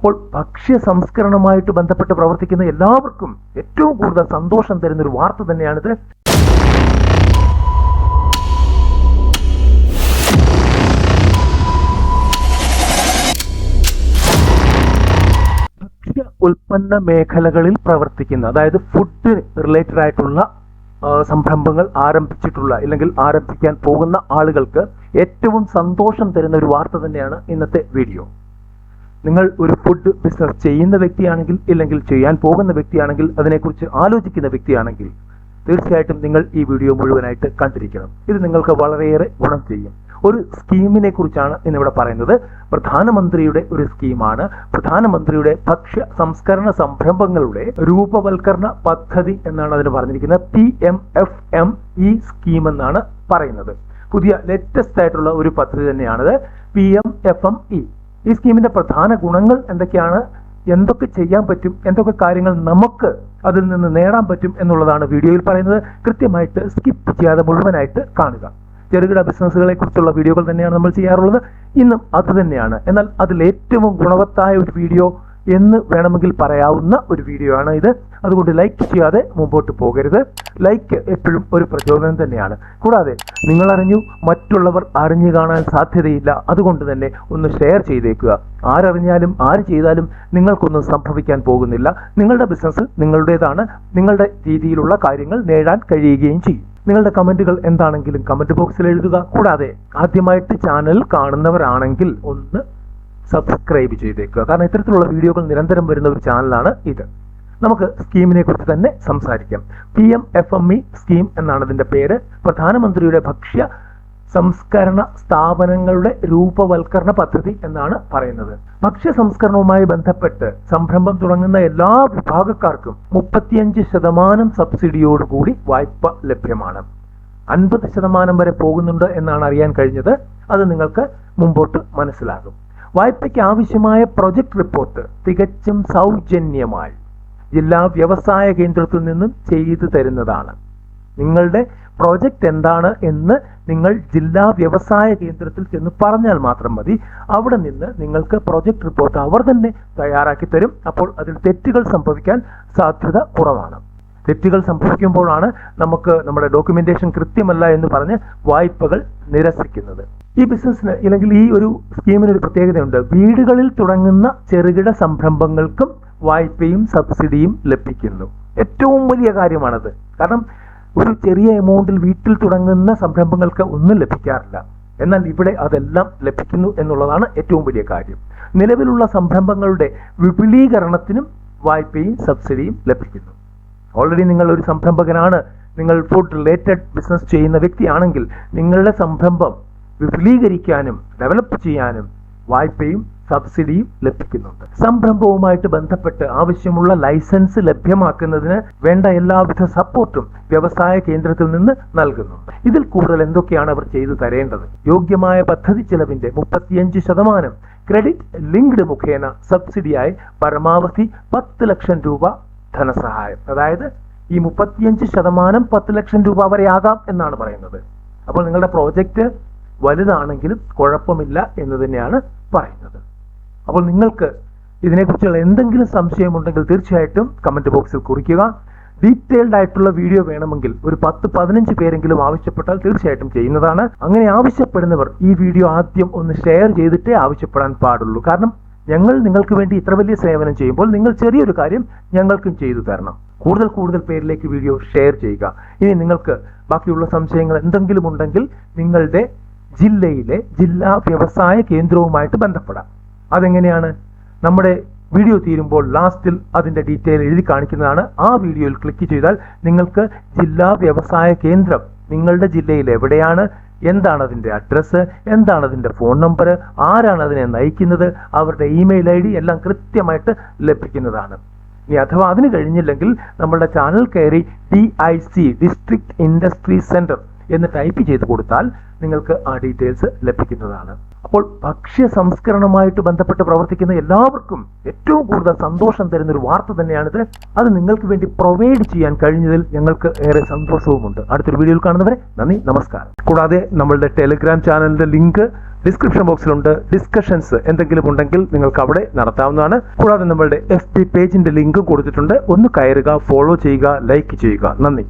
അപ്പോൾ ഭക്ഷ്യ സംസ്കരണമായിട്ട് ബന്ധപ്പെട്ട് പ്രവർത്തിക്കുന്ന എല്ലാവർക്കും ഏറ്റവും കൂടുതൽ സന്തോഷം തരുന്ന ഒരു വാർത്ത തന്നെയാണിത്. ഭക്ഷ്യ ഉൽപ്പന്ന മേഖലകളിൽ പ്രവർത്തിക്കുന്ന അതായത് ഫുഡ് റിലേറ്റഡ് ആയിട്ടുള്ള സംരംഭങ്ങൾ ആരംഭിച്ചിട്ടുള്ള അല്ലെങ്കിൽ ആരംഭിക്കാൻ പോകുന്ന ആളുകൾക്ക് ഏറ്റവും സന്തോഷം തരുന്ന ഒരു വാർത്ത തന്നെയാണ് ഇന്നത്തെ വീഡിയോ നിങ്ങൾ ഒരു ഫുഡ് ബിസിനസ് ചെയ്യുന്ന വ്യക്തിയാണെങ്കിൽ ഇല്ലെങ്കിൽ ചെയ്യാൻ പോകുന്ന വ്യക്തിയാണെങ്കിൽ അതിനെക്കുറിച്ച് ആലോചിക്കുന്ന വ്യക്തിയാണെങ്കിൽ തീർച്ചയായിട്ടും നിങ്ങൾ ഈ വീഡിയോ മുഴുവനായിട്ട് കണ്ടിരിക്കണം. ഇത് നിങ്ങൾക്ക് വളരെയേറെ ഗുണം ചെയ്യും. ഒരു സ്കീമിനെ കുറിച്ചാണ് ഇന്നിവിടെ പറയുന്നത്. പ്രധാനമന്ത്രിയുടെ ഒരു സ്കീമാണ് പ്രധാനമന്ത്രിയുടെ ഭക്ഷ്യ സംസ്കരണ സംരംഭങ്ങളുടെ രൂപവൽക്കരണ പദ്ധതി എന്നാണ് അതിന് പറഞ്ഞിരിക്കുന്നത്. P M F M E scheme എന്നാണ് പറയുന്നത്. പുതിയ ലേറ്റസ്റ്റ് ആയിട്ടുള്ള ഒരു പദ്ധതി തന്നെയാണിത്. P M F M E ഈ സ്കീമിന്റെ പ്രധാന ഗുണങ്ങൾ എന്തൊക്കെയാണ്? എന്തൊക്കെ ചെയ്യാൻ പറ്റും? എന്തൊക്കെ കാര്യങ്ങൾ നമുക്ക് അതിൽ നിന്ന് നേടാൻ പറ്റും എന്നുള്ളതാണ് വീഡിയോയിൽ പറയുന്നത്. കൃത്യമായിട്ട് സ്കിപ്പ് ചെയ്യാതെ മുഴുവനായിട്ട് കാണുക. ചെറുകിട ബിസിനസ്സുകളെ കുറിച്ചുള്ള വീഡിയോകൾ തന്നെയാണ് നമ്മൾ ചെയ്യാറുള്ളത്. ഇന്നും അത് തന്നെയാണ്. എന്നാൽ അതിൽ ഏറ്റവും ഗുണവത്തായ ഒരു വീഡിയോ എന്ന് വേണമെങ്കിൽ പറയാവുന്ന ഒരു വീഡിയോ ആണ് ഇത്. അതുകൊണ്ട് ലൈക്ക് ചെയ്യാതെ മുമ്പോട്ട് പോകരുത്. ലൈക്ക് എപ്പോഴും ഒരു പ്രചോദനം തന്നെയാണ്. കൂടാതെ നിങ്ങൾ അറിഞ്ഞു മറ്റുള്ളവർ അറിഞ്ഞു കാണാൻ സാധ്യതയില്ല. അതുകൊണ്ട് തന്നെ ഒന്ന് ഷെയർ ചെയ്തേക്കുക. ആരറിഞ്ഞാലും ആര് ചെയ്താലും നിങ്ങൾക്കൊന്നും സംഭവിക്കാൻ പോകുന്നില്ല. നിങ്ങളുടെ ബിസിനസ് നിങ്ങളുടേതാണ്. നിങ്ങളുടെ രീതിയിലുള്ള കാര്യങ്ങൾ നേടാൻ കഴിയുകയും ചെയ്യും. നിങ്ങളുടെ കമന്റുകൾ എന്താണെങ്കിലും കമന്റ് ബോക്സിൽ എഴുതുക. കൂടാതെ ആദ്യമായിട്ട് ചാനൽ കാണുന്നവരാണെങ്കിൽ ഒന്ന് സബ്സ്ക്രൈബ് ചെയ്തേക്കുക. കാരണം ഇത്തരത്തിലുള്ള വീഡിയോകൾ നിരന്തരം വരുന്ന ഒരു ചാനലാണ് ഇത്. നമുക്ക് സ്കീമിനെ കുറിച്ച് തന്നെ സംസാരിക്കാം. P M F M E scheme എന്നാണ് ഇതിന്റെ പേര്. പ്രധാനമന്ത്രിയുടെ ഭക്ഷ്യ സംസ്കരണ സ്ഥാപനങ്ങളുടെ രൂപവൽക്കരണ പദ്ധതി എന്നാണ് പറയുന്നത്. ഭക്ഷ്യ സംസ്കരണവുമായി ബന്ധപ്പെട്ട് സംരംഭം തുടങ്ങുന്ന എല്ലാ വിഭാഗക്കാർക്കും മുപ്പത്തിയഞ്ച് ശതമാനം സബ്സിഡിയോടുകൂടി വായ്പ ലഭ്യമാണ്. അൻപത് ശതമാനം വരെ പോകുന്നുണ്ട് എന്നാണ് അറിയാൻ കഴിഞ്ഞത്. അത് നിങ്ങൾക്ക് മുമ്പോട്ട് മനസ്സിലാകും. വായ്പയ്ക്ക് ആവശ്യമായ പ്രൊജക്ട് റിപ്പോർട്ട് തികച്ചും സൗജന്യമായി ജില്ലാ വ്യവസായ കേന്ദ്രത്തിൽ നിന്നും ചെയ്തു തരുന്നതാണ്. നിങ്ങളുടെ പ്രോജക്റ്റ് എന്താണ് എന്ന് നിങ്ങൾ ജില്ലാ വ്യവസായ കേന്ദ്രത്തിൽ ചെന്ന് പറഞ്ഞാൽ മാത്രം മതി. അവിടെ നിന്ന് നിങ്ങൾക്ക് പ്രോജക്റ്റ് റിപ്പോർട്ട് അവർ തന്നെ തയ്യാറാക്കി തരും. അപ്പോൾ അതിൽ തെറ്റുകൾ സംഭവിക്കാൻ സാധ്യത കുറവാണ്. തെറ്റുകൾ സംഭവിക്കുമ്പോഴാണ് നമുക്ക് നമ്മുടെ ഡോക്യുമെന്റേഷൻ കൃത്യമല്ല എന്ന് പറഞ്ഞ് വായ്പകൾ നിരസിക്കുന്നത്. ഈ ബിസിനസ്സിന് അല്ലെങ്കിൽ ഈ ഒരു സ്കീമിന് ഒരു പ്രത്യേകതയുണ്ട്. വീടുകളിൽ തുടങ്ങുന്ന ചെറുകിട സംരംഭങ്ങൾക്കും വായ്പയും സബ്സിഡിയും ലഭിക്കുന്നു. ഏറ്റവും വലിയ കാര്യമാണത്. കാരണം ഒരു ചെറിയ എമൗണ്ടിൽ വീട്ടിൽ തുടങ്ങുന്ന സംരംഭങ്ങൾക്ക് ഒന്നും ലഭിക്കാറില്ല. എന്നാൽ ഇവിടെ അതെല്ലാം ലഭിക്കുന്നു എന്നുള്ളതാണ് ഏറ്റവും വലിയ കാര്യം. നിലവിലുള്ള സംരംഭങ്ങളുടെ വിപുലീകരണത്തിനും വായ്പയും സബ്സിഡിയും ലഭിക്കുന്നു. ഓൾറെഡി നിങ്ങൾ ഒരു സംരംഭകനാണ്. നിങ്ങൾ ഫുഡ് റിലേറ്റഡ് ബിസിനസ് ചെയ്യുന്ന വ്യക്തിയാണെങ്കിൽ നിങ്ങളുടെ സംരംഭം വിപുലീകരിക്കാനും ഡെവലപ്പ് ചെയ്യാനും വായ്പയും സബ്സിഡിയും ലഭിക്കുന്നുണ്ട്. സംരംഭവുമായിട്ട് ബന്ധപ്പെട്ട് ആവശ്യമുള്ള ലൈസൻസ് ലഭ്യമാക്കുന്നതിന് വേണ്ട എല്ലാവിധ സപ്പോർട്ടും വ്യവസായ കേന്ദ്രത്തിൽ നിന്ന് നൽകുന്നുണ്ട്. ഇതിൽ കൂടുതൽ എന്തൊക്കെയാണ് അവർ ചെയ്തു തരേണ്ടത്? യോഗ്യമായ പദ്ധതി ചെലവിന്റെ മുപ്പത്തിയഞ്ച് ശതമാനം ക്രെഡിറ്റ് ലിങ്ക്ഡ് മുഖേന സബ്സിഡിയായി പരമാവധി പത്ത് ലക്ഷം രൂപ ധനസഹായം. അതായത് ഈ മുപ്പത്തിയഞ്ച് ശതമാനം പത്ത് ലക്ഷം രൂപ വരെ ആകാം എന്നാണ് പറയുന്നത്. അപ്പോൾ നിങ്ങളുടെ പ്രോജക്റ്റ് വലുതാണെങ്കിലും കുഴപ്പമില്ല എന്ന് തന്നെയാണ് പറയുന്നത്. അപ്പോൾ നിങ്ങൾക്ക് ഇതിനെക്കുറിച്ചുള്ള എന്തെങ്കിലും സംശയമുണ്ടെങ്കിൽ തീർച്ചയായിട്ടും കമന്റ് ബോക്സിൽ കുറിക്കുക. ഡീറ്റെയിൽഡ് ആയിട്ടുള്ള വീഡിയോ വേണമെങ്കിൽ ഒരു പത്ത് പതിനഞ്ച് പേരെങ്കിലും ആവശ്യപ്പെട്ടാൽ തീർച്ചയായിട്ടും ചെയ്യുന്നതാണ്. അങ്ങനെ ആവശ്യപ്പെടുന്നവർ ഈ വീഡിയോ ആദ്യം ഒന്ന് ഷെയർ ചെയ്തിട്ടേ ആവശ്യപ്പെടാൻ പാടുള്ളൂ. കാരണം ഞങ്ങൾ നിങ്ങൾക്ക് വേണ്ടി ഇത്ര വലിയ സേവനം ചെയ്യുമ്പോൾ നിങ്ങൾ ചെറിയൊരു കാര്യം ഞങ്ങൾക്കും ചെയ്തു തരണം. കൂടുതൽ കൂടുതൽ പേരിലേക്ക് വീഡിയോ ഷെയർ ചെയ്യുക. ഇനി നിങ്ങൾക്ക് ബാക്കിയുള്ള സംശയങ്ങൾ എന്തെങ്കിലും ഉണ്ടെങ്കിൽ നിങ്ങളുടെ ജില്ലയിലെ ജില്ലാ വ്യവസായ കേന്ദ്രവുമായിട്ട് ബന്ധപ്പെടാം. അതെങ്ങനെയാണ്? നമ്മുടെ വീഡിയോ തീരുമ്പോൾ ലാസ്റ്റിൽ അതിന്റെ ഡീറ്റെയിൽ എഴുതി കാണിക്കുന്നതാണ്. ആ വീഡിയോയിൽ ക്ലിക്ക് ചെയ്താൽ നിങ്ങൾക്ക് ജില്ലാ വ്യവസായ കേന്ദ്രം നിങ്ങളുടെ ജില്ലയിൽ എവിടെയാണ് എന്താണ് അതിന്റെ അഡ്രസ്സ് എന്താണ് അതിന്റെ ഫോൺ നമ്പർ ആരാണ് അതിനെ നയിക്കുന്നത് അവരുടെ ഇമെയിൽ ഐ ഡി എല്ലാം കൃത്യമായിട്ട് ലഭിക്കുന്നതാണ്. ഇനി അഥവാ അതിന് കഴിഞ്ഞില്ലെങ്കിൽ നമ്മളുടെ ചാനൽ കയറി D I C district industry centre എന്ന് ടൈപ്പ് ചെയ്ത് കൊടുത്താൽ നിങ്ങൾക്ക് ആ ഡീറ്റെയിൽസ് ലഭിക്കുന്നതാണ്. അപ്പോൾ ഭക്ഷ്യ സംസ്കരണമായിട്ട് ബന്ധപ്പെട്ട് പ്രവർത്തിക്കുന്ന എല്ലാവർക്കും ഏറ്റവും കൂടുതൽ സന്തോഷം തരുന്ന ഒരു വാർത്ത തന്നെയാണിത്. അത് നിങ്ങൾക്ക് വേണ്ടി പ്രൊവൈഡ് ചെയ്യാൻ കഴിഞ്ഞതിൽ ഞങ്ങൾക്ക് ഏറെ സന്തോഷവുമുണ്ട്. അടുത്തൊരു വീഡിയോയിൽ കാണുന്നവരെ നന്ദി നമസ്കാരം. കൂടാതെ നമ്മളുടെ ടെലിഗ്രാം ചാനലിന്റെ ലിങ്ക് ഡിസ്ക്രിപ്ഷൻ ബോക്സിലുണ്ട് ഡിസ്കഷൻസ് എന്തെങ്കിലും ഉണ്ടെങ്കിൽ നിങ്ങൾക്ക് അവിടെ നടത്താവുന്നതാണ്. കൂടാതെ നമ്മളുടെ എഫ് പി പേജിന്റെ ലിങ്ക് കൊടുത്തിട്ടുണ്ട്. ഒന്ന് കയറുക ഫോളോ ചെയ്യുക ലൈക്ക് ചെയ്യുക. നന്ദി.